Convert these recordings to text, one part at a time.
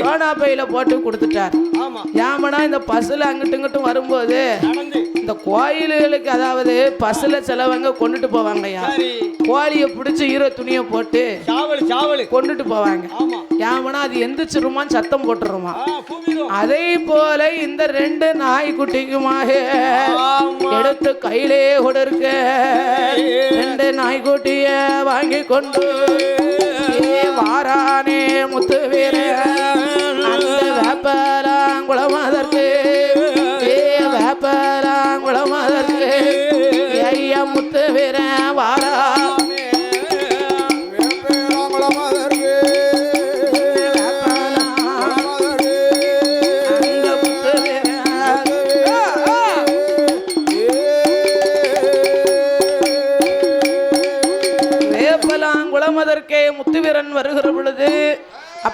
சோனா பையில போட்டு கொடுத்துட்டார். ஏமனா இந்த பஸ்ல அங்கிட்டும் இங்கிட்டும் வரும்போது இந்த கோயில்களுக்கு அதாவது பஸ்ல சிலவங்க கொண்டுட்டு போவாங்கய்யா. கோழியை பிடிச்சி ஈர துணியை போட்டு கொண்டுட்டு போவாங்க. ஏமனா அது எந்திரிச்சிருமான்னு சத்தம் போட்டுருமா? அதே போல இந்த ரெண்டு நாய்க்குட்டிக்குமாக. எடுத்து கையிலே கொடுக்க ரெண்டு நாய்க்குட்டிய வாங்கி கொண்டு வாரானே முத்துவீர அந்த வேப்பலாங்குளம் அதற்கு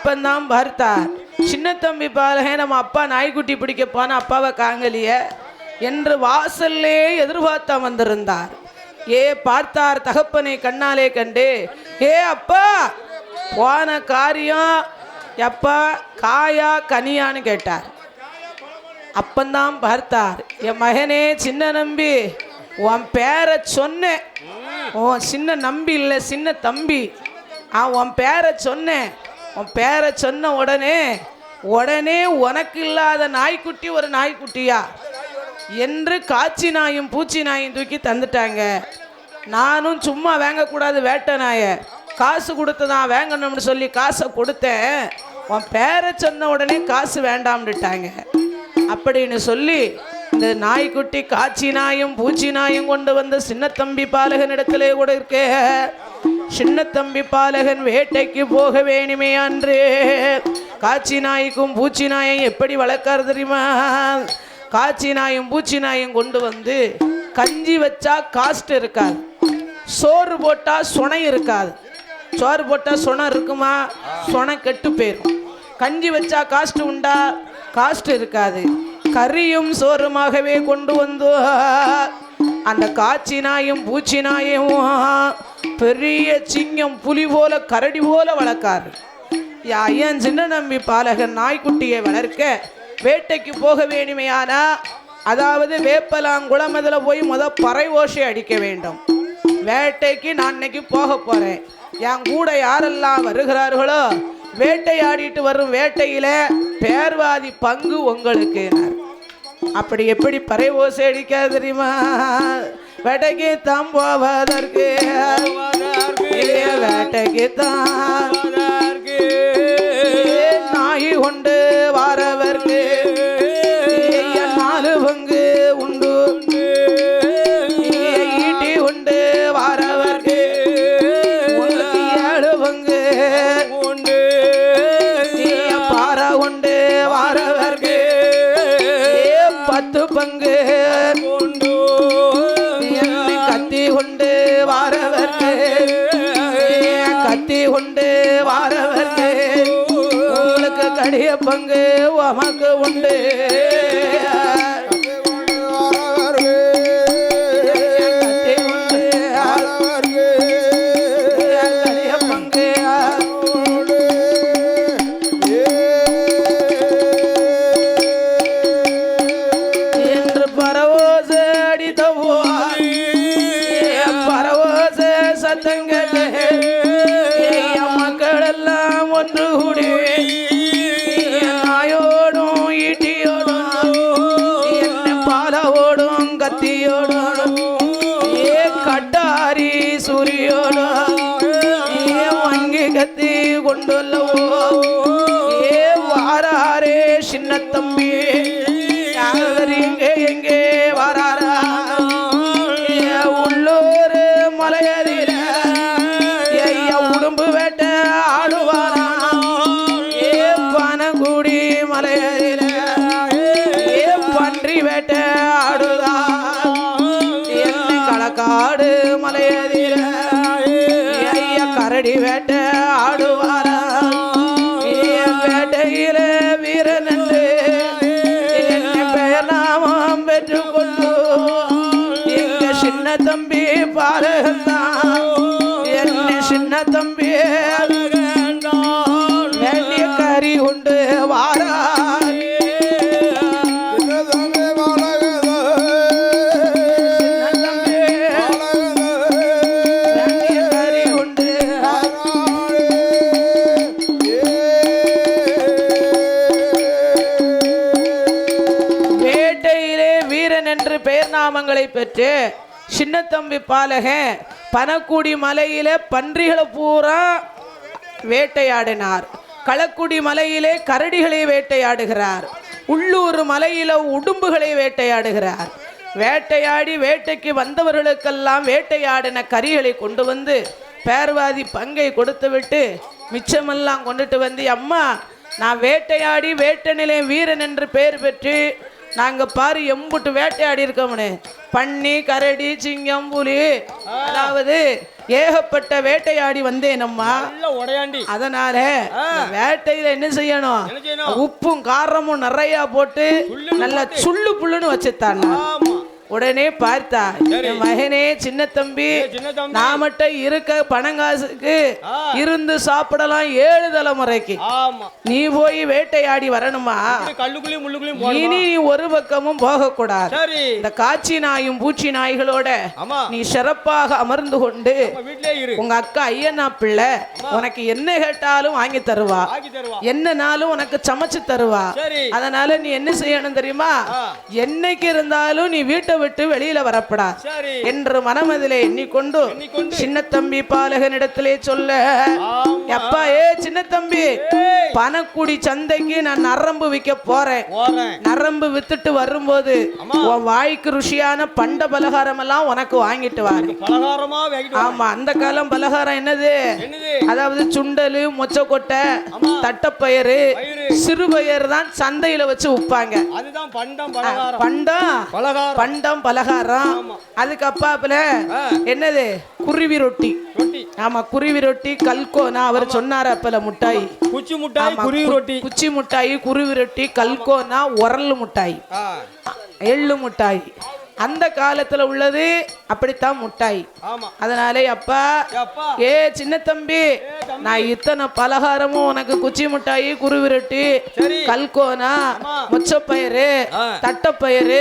அப்பந்தான் பார்த்தார் சின்ன தம்பி பாலகே நம்ம அப்பா நாய்க்குட்டி பிடிக்க போன அப்பாவை காங்கலிய என்று வாசல்லே எதிர்பார்த்தா வந்திருந்தார். ஏ பார்த்தார் தகப்பனை கண்ணாலே கண்டு ஏ அப்பா போன காரியம் எப்பா காயா கனியான்னு கேட்டார். அப்பந்தான் பார்த்தார் என் மகனே சின்ன நம்பி உன் பேரை சொன்னேன். உன் சின்ன நம்பி இல்லை சின்ன தம்பி. ஆ உன் பேரை சொன்னேன். உன் பேரை சொன்ன உடனே உடனே உனக்கு இல்லாத நாய்க்குட்டி ஒரு நாய்க்குட்டியா? என்று காட்சி நாயும் பூச்சி நாயும் தூக்கி தந்துட்டாங்க. நானும் சும்மா வாங்கக்கூடாது வேட்டை நாயை. காசு கொடுத்து தான் வாங்கணும்னு சொல்லி காசை கொடுத்தேன். உன் பேரை சொன்ன உடனே காசு வேண்டாம்னுட்டாங்க. அப்படின்னு சொல்லி இந்த நாய்க்குட்டி காட்சி நாயும் பூச்சி நாயும் கொண்டு வந்த சின்னத்தம்பி பாலகன் இடத்திலே கூட இருக்கே. சின்னத்தம்பி பாலகன் வேட்டைக்கு போக வேணுமே அன்று. காட்சி நாய்க்கும் பூச்சி நாயும் எப்படி வளர்க்காரு தெரியுமா? காட்சி நாயும் பூச்சி நாயும் கொண்டு வந்து கஞ்சி வச்சா காஸ்ட் இருக்காது. சோறு போட்டா சுனை இருக்காது. சோறு போட்டா சுனை இருக்குமா? சுனை கெட்டு போயிடும் கஞ்சி வச்சா காஸ்ட் உண்டா? காஸ்ட் இருக்காது. கறியும் சோறுமாகவே கொண்டு வந்து அந்த காட்சி நாயும் பூச்சி நாயும் பெரிய சிங்கம் புலி போல கரடி போல வளர்க்காரு. ஐயன் சின்ன நம்பி பாலகன் நாய்க்குட்டியை வளர்க்க வேட்டைக்கு போக வேணுமையானா அதாவது வேப்பலாங்குளம் அதில் போய் முத பறை ஓசை அடிக்க வேண்டும். வேட்டைக்கு நான் இன்னைக்கு போக போகிறேன் என் கூட யாரெல்லாம் வருகிறார்களோ வேட்டையாடிட்டு வரும் வேட்டையில் பேர்வாதி பங்கு உங்களுக்கு அப்படி எப்படி பறை ஓசை அடிக்க தெரியுமா? வேட்டைக்கு தான் போவதற்கு. வேட்டைக்கு தான். கத்தி கொண்டு வாரவர்க்கு. கத்தி கொண்டு வாரவர்க்கு. உங்களுக்கு கடிய பங்கு உமக்கு உண்டு. கரடி வேட்டை ஆடுவாரா? திருநாமங்களை பெற்று சின்னத்தம்பி பாலகன் பனக்குடி மலையில பன்றிகளை பூரா வேட்டையாடினார். களக்குடி மலையிலே கரடிகளை வேட்டையாடுகிறார். உள்ளூர் மலையில உடும்புகளை வேட்டையாடுகிறார். வேட்டையாடி வேட்டைக்கு வந்தவர்களுக்கெல்லாம் வேட்டையாடின கறிகளை கொண்டு வந்து பேர்வாதி பங்கை கொடுத்து விட்டு மிச்சமெல்லாம் கொண்டுட்டு வந்து அம்மா நான் வேட்டையாடி வேட்டை நிலையம் வீரன் என்று பெயர் பெற்று நாங்க பாரு எம்புட்டு வேட்டையாடி இருக்கோம்னு பன்னி கரடி சிங்கம் புலி. அதாவது ஏகப்பட்ட வேட்டையாடி வந்தேன் அம்மா. அதனால வேட்டையில என்ன செய்யணும்? உப்பும் காரமும் நிறைய போட்டு நல்லா சுள்ளு புள்ளுன்னு வச்சுத்தாங்க ஆமா. உடனே பார்த்தா என் மகனே சின்ன தம்பி நான் மட்டும் இருக்க பணங்காசுக்கு. இருந்து சாப்பிடலாம் ஏழு தலைமுறைக்கு. நீ போய் வேட்டையாடி வரணுமா? இனி ஒரு பக்கமும் போகக்கூடாது. சரி. இந்த காட்சி நாயும் பூச்சி நாய்களோட நீ சிறப்பாக அமர்ந்து கொண்டு உங்க அக்கா ஐயனா பிள்ளை உனக்கு என்ன கேட்டாலும் வாங்கி தருவா. என்னனாலும் உனக்கு சமைச்சு தருவா. அதனால நீ என்ன செய்யணும் தெரியுமா. என்னைக்கு இருந்தாலும் நீ வீட்டை விட்டு வெளியில வரப்படா என்று மனமதிலே எண்ணிக்கொண்டு எண்ணிக்கொண்டு. சின்ன தம்பி பாலகனிடத்திலே சொல்ல எப்பா ஏ சின்ன தம்பி ஏய். பனக்குடி சந்தைக்கு நான் நரம்பு விற்க போறேன். நரம்பு வித்துட்டு வரும்போது. உன் வாய்க்கு ருசியான பண்ட பலகாரம் எல்லாம் உனக்கு வாங்கிட்டு வாரு. ஆமா அந்த காலம் பலகாரம் என்னது? அதாவது சுண்டலு மொச்சக்கொட்டை. தட்டப்பயிறு பயிறு சிறுபயிறு தான் சந்தையில வச்சு விற்பாங்க அதுதான் பண்டம் பலகாரம். பண்டம் பலகாரம். பண்டம் பலகாரம். அதுக்கு அப்பாப்புல. என்னது? குருவி ரொட்டி. ஆமா குருவி ரொட்டி கல்கோனா அவர் சொன்னார் அப்பல முட்டாய். குச்சி முட்டாய் குருவி ரொட்டி. குச்சி முட்டாய் குருவி ரொட்டி கல்கோனா உரல் முட்டாய். எள்ளு முட்டாய். அந்த காலத்துல உள்ளது அப்படித்தான் முட்டாய். அதனாலே அப்பா அப்பா ஏ சின்ன தம்பி நான் இத்தனை பலகாரமும் உனக்கு குச்சி மிட்டாயி குருவிரட்டி. கல்கோனா. முச்சப்பயிறு. தட்டப்பயிறு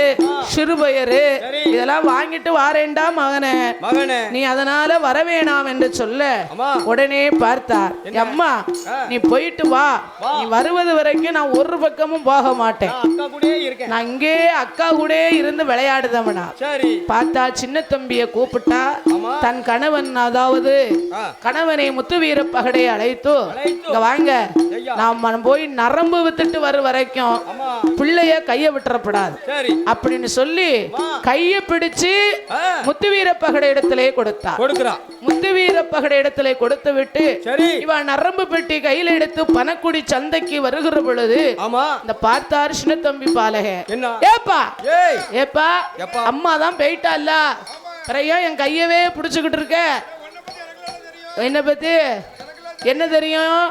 சிறுபயிறு. இதெல்லாம் வாங்கிட்டு வாரேன்டா மகனே. மகனே. நீ அதனால வர வேணாம் என்று சொல்ல உடனே பார்த்தார். அம்மா. நீ போயிட்டு வா. நீ வருவது வரைக்கும் நான் ஒரு பக்கமும் போக மாட்டேன். நான் இங்கே அக்கா கூட இருந்து விளையாடுதவனா. பார்த்தா சின்ன தம்பிய கூப்பிட்டா. தன் கணவன் அதாவது கணவனை முத்துவீர பகடை அழைத்து. இங்க வாங்க. நாம் போய் நரம்பு வித்துட்டு வர வரைக்கும் பிள்ளைய கைய விட்டுறப்படாது. அப்படின்னு சொல்லி. கைய பிடிச்சு ஆ. முத்துவீர பகடை இடத்திலே கொடுக்குறா. முத்துவீர பகடை இடத்திலே கொடுத்து விட்டு இவன் நரம்பு பெட்டி கையில எடுத்து பனக்குடி சந்தைக்கு வருகிற பொழுது இந்த பார்த்தார் சின்ன தம்பி பாலக. ஏப்பா. ஏப்பா? அம்மா தான் போயிட்டால பிறையா என் கையவே பிடிச்சுக்கிட்டு இருக்க. என்ன பத்தி? என்ன தெரியும்?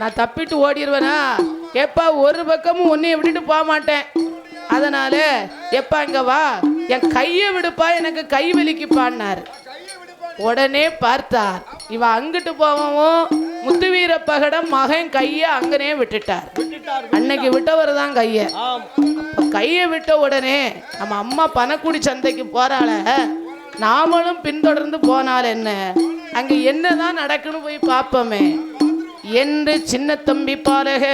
நான் தப்பிட்டு ஓடிடுவேனா எப்பா ஒரு பக்கமும் உன்னைய விட்டுட்டு போக மாட்டேன் அதனால எப்பா இங்க வா. என் கையை விடுப்பா எனக்கு கை வலிக்குப்பான்னார். உடனே பார்த்தார். இவ அங்கிட்டு போகவும் முத்துவீர பகடம் மகன் கையை அங்கனே விட்டுட்டார். அன்னைக்கு விட்டவர் தான் கையை. கையை விட்ட உடனே நம்ம அம்மா பணக்குடி சந்தைக்கு போறாள. நாமளும் பின்தொடர்ந்து போனால் என்ன? அங்க என்னதான் நடக்குன்னு போய் பார்ப்போமே. என்று சின்ன தம்பி பாலக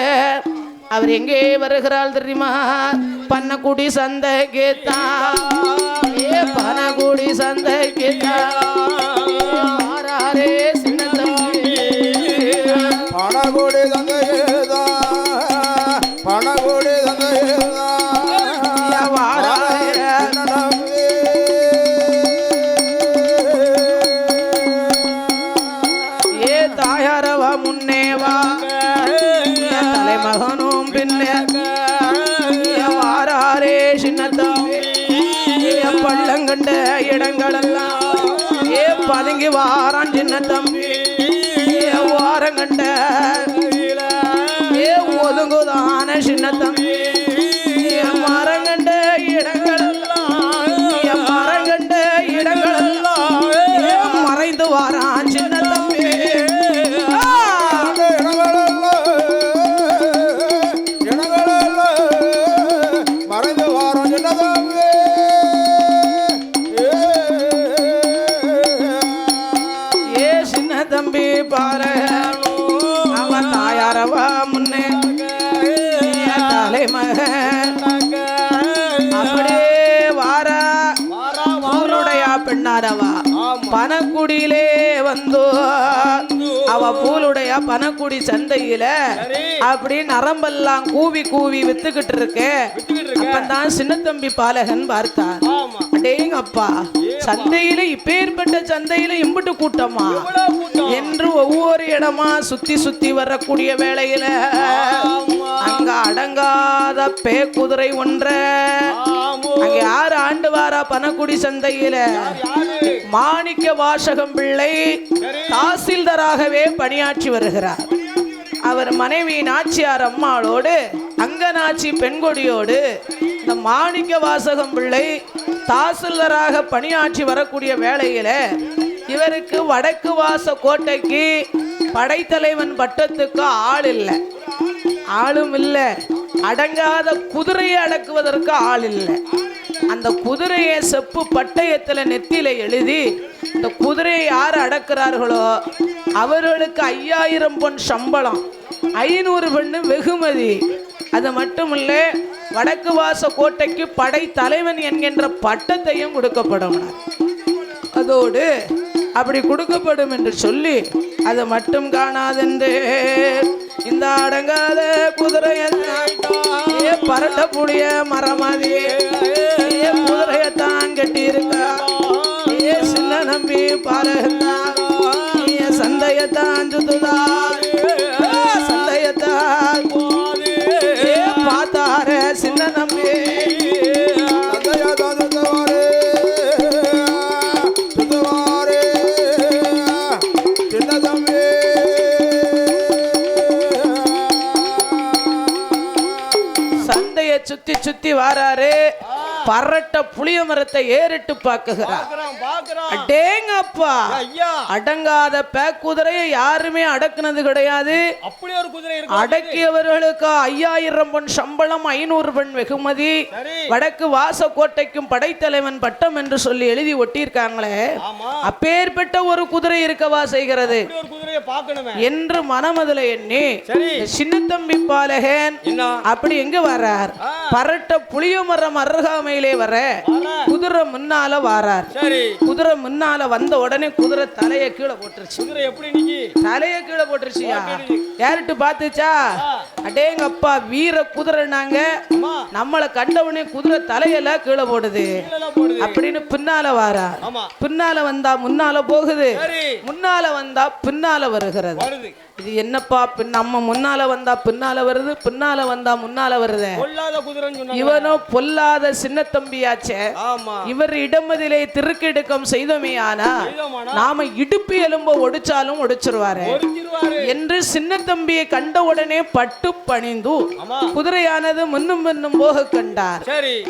அவர் எங்கே வருகிறாள் தெரியுமா? பன்னக்குடி சந்தை கேத்தா ஏ சந்தை கேத்தா பனக்குடியிலே வந்தோ. அவ பூலுடைய பனக்குடி சந்தையில அப்படி நரம்பெல்லாம் கூவி கூவி வித்துக்கிட்டு இருக்கு. அப்பதான் சின்னத்தம்பி பாலகன் பார்த்தார் ஆமா. அடேங்கப்பா சந்தையில இப்பேற்பட்ட சந்தையில இம்புட்டு கூட்டமா? என்று ஒவ்வொரு இடமா சுத்தி சுத்தி வரக்கூடிய வேளையில ஆமா. அங்க அடங்காத பே குதிரை ஒன்ற அங்க யார் ஆண்டு வாரா பனக்குடி சந்தையில? மாணிக்க வாசகம் பிள்ளை தாசில்தராகவே பணியாற்றி வருகிறார். அவர் மனைவி நாச்சியார் அம்மாளோடு அங்கநாச்சி பெண்கொடியோடு இந்த மாணிக்க வாசகம் பிள்ளை தாசில்தராக பணியாற்றி வரக்கூடிய வேளையில் இவருக்கு வடக்கு வாச கோட்டைக்கு படைத்தலைவன் பட்டத்துக்கு ஆள் இல்லை ஆளும் இல்லை. அடங்காத குதிரையை அடக்குவதற்கு ஆள் இல்லை அந்த குதிரையை செப்பு பட்டயத்தில் நெத்தியில எழுதி இந்த குதிரையை யார் அடக்கிறார்களோ அவர்களுக்கு ஐயாயிரம் பொன் சம்பளம் ஐநூறு பெண்ணு வெகுமதி. அது மட்டும் இல்லை வடக்கு வாச கோட்டைக்கு படை தலைவன் என்கின்ற பட்டத்தையும் கொடுக்கப்படும். அதோடு அப்படி கொடுக்கப்படும் என்று சொல்லி அதை மட்டும் காணாதென்றே. இந்த அடங்காத குதிரையெல்லாம் பரட்ட புளிய மரமாதி குதிரையத்தான் கட்டி இருக்கா சின்ன நம்பி பாலகத்தான் சந்தையத்தான் சுத்துதா? பரட்ட புளிய மரத்தை ஏறிட்டு பாக்குறான் அடேங்கப்பா. அடங்காத பேக்குதிரையை யாருமே அடக்குனது கிடையாது. அடக்கியவர்களுக்கு ஐயாயிரம் பொன் சம்பளம் ஐநூறு பொன் வெகுமதி. வடக்கு வாசக்கோட்டைக்கும் படைத்தலைவன் பட்டம் என்று சொல்லி எழுதி ஒட்டியிருக்காங்களே. அப்பேற்பட்ட ஒரு குதிரை இருக்கவா செய்கிறது? குதிரையை பார்க்கணுமே. என்று மனமதுல எண்ணி சரி. இந்த சின்னத்தம்பி பாலகன் அப்படி எங்க வர்றார். பரட்ட புளிய மரம் அருகாமையிலே வர. குதிரை முன்னால வாரார். குதிரை முன்னால வந்த உடனே குதிரை தலைய கீழே போட்டுருச்சு. குதிரை எப்படி நிக்கி தலைய கீழே போட்டுருச்சியா? யார்கிட்ட பாத்துச்சா அடேங்கப்பா வீர குதிரை நாங்க நம்மளை கண்டவுடனே குதிரை தலையெல்லாம் கீழே போடுது. அப்படின்னு பின்னால வாரா. ஆமா. பின்னால வந்தா முன்னால போகுது. முன்னால வந்தா பின்னால வருகிறது. இது என்னப்பா? பின் நம்ம முன்னால வந்தா பின்னால வருது பின்னால வந்தா முன்னால வருது. கொல்லாத குதிரைன்னு சொன்னாங்க. இவனோ பொல்லாத சின்ன தம்பியாச்சே. இவர் இடமதிலே திருக்கெடுக்கம் செய்தோமேயானா செய்தோமானா? நாம இடுப்பு எலும்ப ஒடிச்சாலும் ஒடிச்சிருவாரு. என்று சின்ன தம்பியை கண்ட உடனே பட்டு பணிந்து குதிரையானது முன்னும் பின்னும் போக கண்டார்.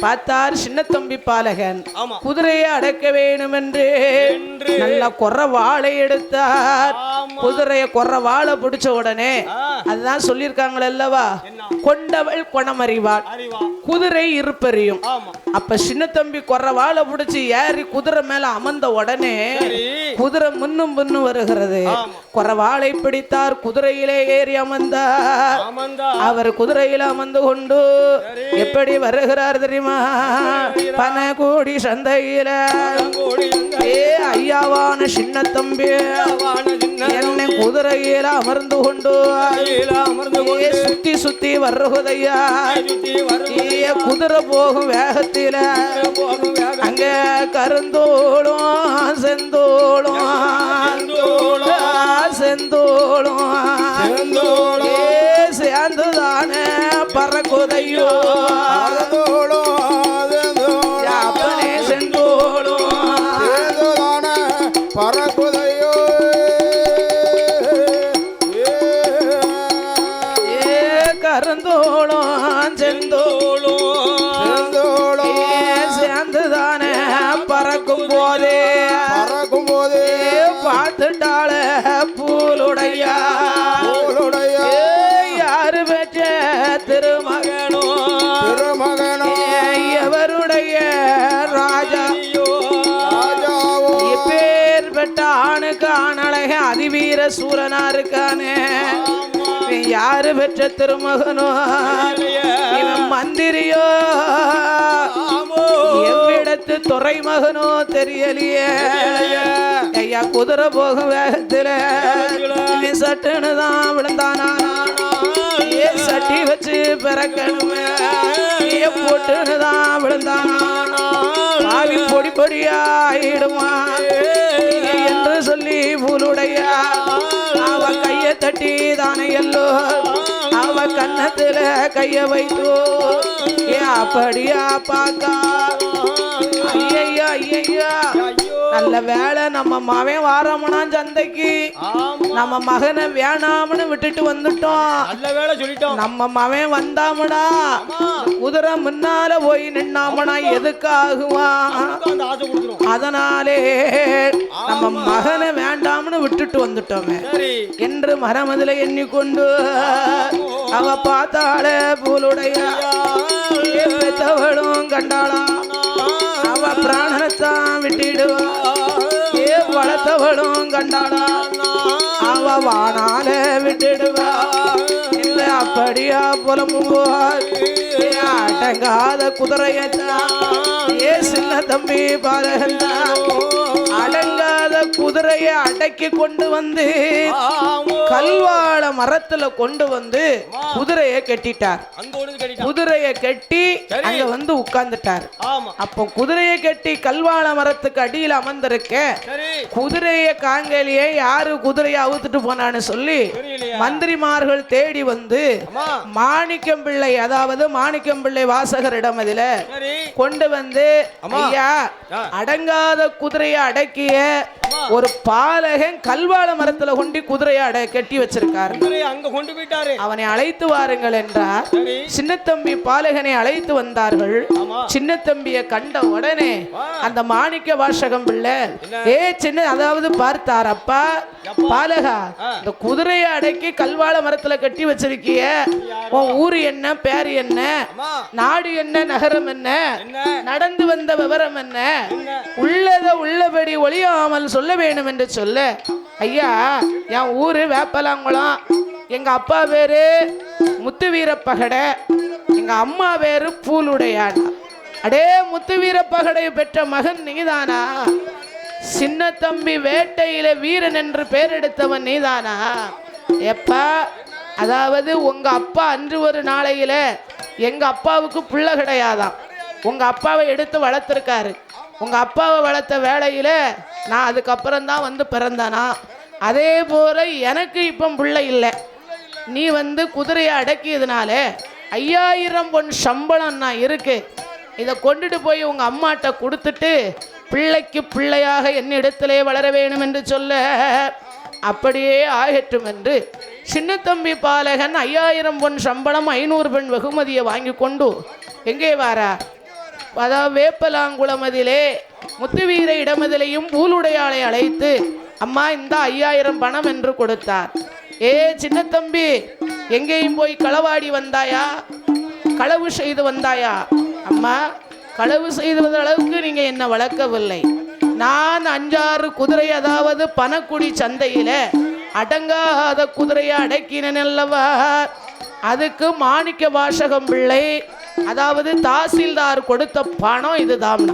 பார்த்தார் சின்ன தம்பி பாலகன். குதிரையை அடக்க வேணும் என்று. நல்ல கொற வாளை எடுத்தார். குதிரையை கொற வாழை பிடிச்ச உடனே அதுதான் சொல்லியிருக்காங்களே அல்லவா? கொண்டவள் குணமறிவாள். குதிரை இருப்பறியும். அப்ப சின்ன தம்பி கொற வாழை பிடிச்சி ஏறி குதிரை மேல அமர்ந்த உடனே குதிரை முன்னும் பின்னும் வருகிறது. குறவாளை பிடித்தார் குதிரையிலே ஏறி அமர்ந்தார். அவர் குதிரையில அமர்ந்து கொண்டு எப்படி வருகிறார் தெரியுமா? சந்தையில. கோடி ஏ ஐயாவான சின்ன தம்பி என்னை குதிரையில அமர்ந்து கொண்டு அமர்ந்து சுத்தி சுத்தி ஏ குதிரை போகும் வேகத்தில அங்க கருந்தோளும் செந்தோளும். செந்தோளும். சேர்ந்துதானே பறக்குதையோ? சூரனா இருக்கானே. யாரு பெற்ற திருமகனோ? இவன் மந்திரியோ? ஆமோ எவ்விடத்து துறைமகனோ தெரியலையே. ஐயா குதிரை போகும் வேகத்துல. நீ சட்டுன்னு தான் விழுந்தானா? ஏ சட்டி வச்சு பிறக்கணுமே. போட்டுதான் விழுந்தான். ஆவி பொடி பொடியா ஆயிடுமா? என்று சொல்லி பூலுடையா அவ கைய தட்டி தானே எல்லோ. அவ கன்னத்துல கைய வைத்தோ. ஏ அப்படியா பார்த்தா? ஐயா ஐயா நல்ல வேலை நம்ம மகன் வாராமனா சந்தைக்கு? நம்ம மகனை வேணாம்னு விட்டுட்டு வந்துட்டோம். நல்ல வேலை சொல்லிட்டோம். நம்ம மகன் வந்தாமடா. குதிரை முன்னால போய் நின்னாமனா கொடுத்துரும். அதனாலே நம்ம மகனை வேண்டாம்னு விட்டுட்டு வந்துட்டோமே. என்று மரமதில எண்ணிக்கொண்டு அவ பார்த்தாள பூலுடைய. பெத்தவளும் கண்டாளாம் அவ பிராணத்தான் விட்டுடுவா. ஏ வளர்த்தவளும் கண்டாடா அவ வானால விட்டுடுவா. இல்ல அப்படியா புலம்புவார்? அடங்காத குதிரையத்தான். ஏ சின்ன தம்பி பாலகந்தான் அடங்காத குதிரையை அடக்கி கொண்டு வந்து கல்வாழ மரத்துல கொண்டு வந்து குதிரையை கட்டிட்டார். குதிரையை கட்டி. அங்க வந்து உட்கார்ந்துட்டார். அப்போ குதிரையை கட்டி கல்வாழ மரத்துக்கு அடியில் அமர்ந்திருக்க குதிரையை காங்கலியே யாரு குதிரையை அவுத்துட்டு போனான்னு சொல்லி மந்திரிமார்கள் தேடி வந்து மாணிக்கம் பிள்ளை அதாவது மாணிக்கம் பிள்ளை வாசகரிடம் அதில கொண்டு வந்து. ஐயா. அடங்காத குதிரையை அடக்கிய ஒரு பாலகன் கல்வாழ மரத்துல கொண்டு குதிரையை அட கட்டி வச்சிருக்காரு. குதிரையை அங்க கொண்டு போயிட்டாரு. அவனை அழைத்து வாருங்கள் என்றார். சின்னத்தம்பி பாலகனை அழைத்து வந்தார்கள். சின்னத்தம்பியை கண்ட உடனே. அந்த மாணிக்க வாசகம் பிள்ளை ஏ சின்ன அதாவது பார்த்தார் அப்பா பாலகா. இந்த குதிரையை அடக்கி கல்வாழ மரத்துல கட்டி வச்சிருக்கிய உன் ஊரு என்ன பேரு என்ன நாடு என்ன நகரம் என்ன நடந்து வந்த விவரம் என்ன? உள்ளத உள்ளபடி ஒளியாமல் சொல்ல வேண்டும் என்று சொல்ல ஐயா என் ஊரு வேப்பலாங்குளம். எங்கள் அப்பா பேரு முத்து வீரப்பகடை எங்கள் அம்மா பேரு பூலுடையானா அடே முத்து வீரப்பகடை பெற்ற மகன் நீதானா? சின்ன தம்பி வேட்டையில வீரன் என்று பெயர் எடுத்தவன் நீதானா? எப்பா அதாவது உங்கள் அப்பா அன்று ஒரு நாளையில் எங்கள் அப்பாவுக்கு புள்ள கிடையாதான் உங்கள் அப்பாவை எடுத்து வளர்த்துருக்காரு. உங்கள் அப்பாவை வளர்த்த வேலையில் நான் அதுக்கப்புறம் தான் வந்து பிறந்தானா? அதே போல் எனக்கு இப்போ பிள்ளை இல்லை. நீ வந்து குதிரையை அடக்கியதுனால ஐயாயிரம் பொன் சம்பளம் நான் இருக்கு. இதை கொண்டுட்டு போய் உங்கள் அம்மாட்ட கொடுத்துட்டு பிள்ளைக்கு பிள்ளையாக என்னிடத்திலே வளர வேணும் என்று சொல்ல அப்படியே ஆகட்டும் என்று சின்னத்தம்பி பாலகன் ஐயாயிரம் பொன் சம்பளம் ஐநூறு பெண் வெகுமதியை வாங்கி கொண்டு எங்கே வாரா? அதாவது வேப்பலாங்குளமதிலே முத்துவீர இடமதிலையும் பூலுடையாளை அழைத்து அம்மா இந்த ஐயாயிரம் பணம் என்று கொடுத்தார். ஏ சின்ன தம்பி எங்கேயும் போய் களவாடி வந்தாயா? களவு செய்து வந்தாயா? அம்மா களவு செய்வது அளவுக்கு நீங்கள் என்னை வளர்க்கவில்லை. நான் அஞ்சாறு குதிரை அதாவது பனக்குடி சந்தையில் அடங்காத குதிரையை அடக்கினேன் அல்லவா? அதுக்கு மாணிக்க வாசகம் பிள்ளை அதாவது தாசில்தார் கொடுத்த பணம் இதுதான்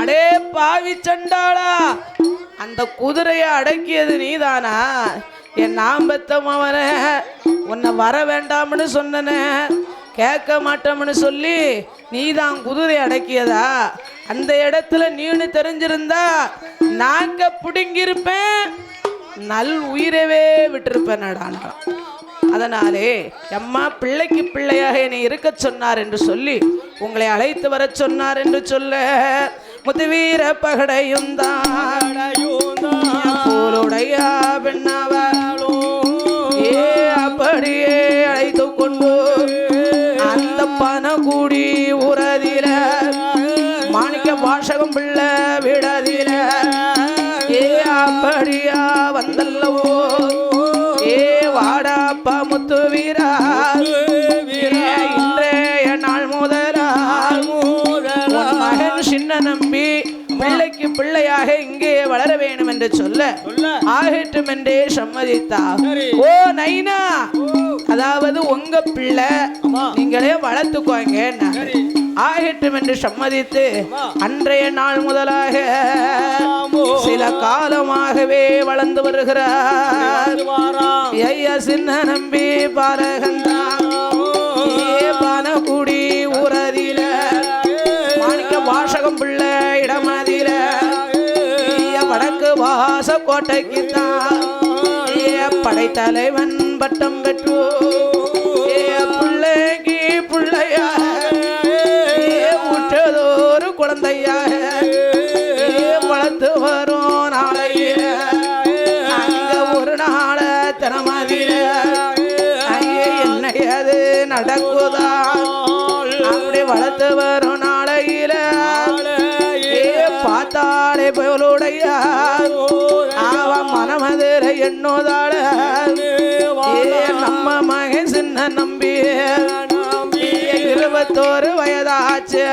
அடே பாவி சண்டாளா அந்த குதிரையை அடக்கியது நீதானா? என் நான் பெத்த உன்னை வர வேண்டாம்னு சொன்னனே கேட்க மாட்டோம்னு சொல்லி நீதான் குதிரை அடக்கியதா? அந்த இடத்துல நீனு தெரிஞ்சிருந்தா நாங்க பிடுங்கியிருப்பேன் நல் உயிரவே விட்டிருப்பேன் நடான்றான் அதனாலே அம்மா பிள்ளைக்கு பிள்ளையாக என்னை இருக்க சொன்னார் என்று சொல்லி உங்களை அழைத்து வரச் சொன்னார் என்று சொல்ல முதுவீர பகடையும் தான் பெண்ணாவோ ஏ அப்படியே அழைத்து கொண்டு அந்த கூடி உறதிர மாணிக்க வாசகம் பிள்ளை விடதில ஏ அப்படியா வந்தல்ல இன்றைய நாள் முதலா மகன் சின்ன நம்பி பிள்ளைக்கு பிள்ளையாக இங்கே வளர வேண்டும் என்று சொல்ல ஆகட்டும் என்றே சம்மதித்தார். ஓ நைனா. அதாவது உங்க பிள்ளை. நீங்களே வளர்த்துக்கோங்க ஆகட்டும் என்று சம்மதித்து. அன்றைய நாள் முதலாக. சில காலமாகவே வளர்ந்து வருகிறார். ஐயா சின்ன நம்பி பாலகந்தா ஏ பானகுடி ஊரதில மாணிக்க வாசகம் பிள்ளை இடமதில ஐயா வடக்கு வாச கோட்டைக்கு தான் படைத்தலைவன் பட்டம் பெற்று நம்பி ஏ இருபத்தோரு வயதாச்சு.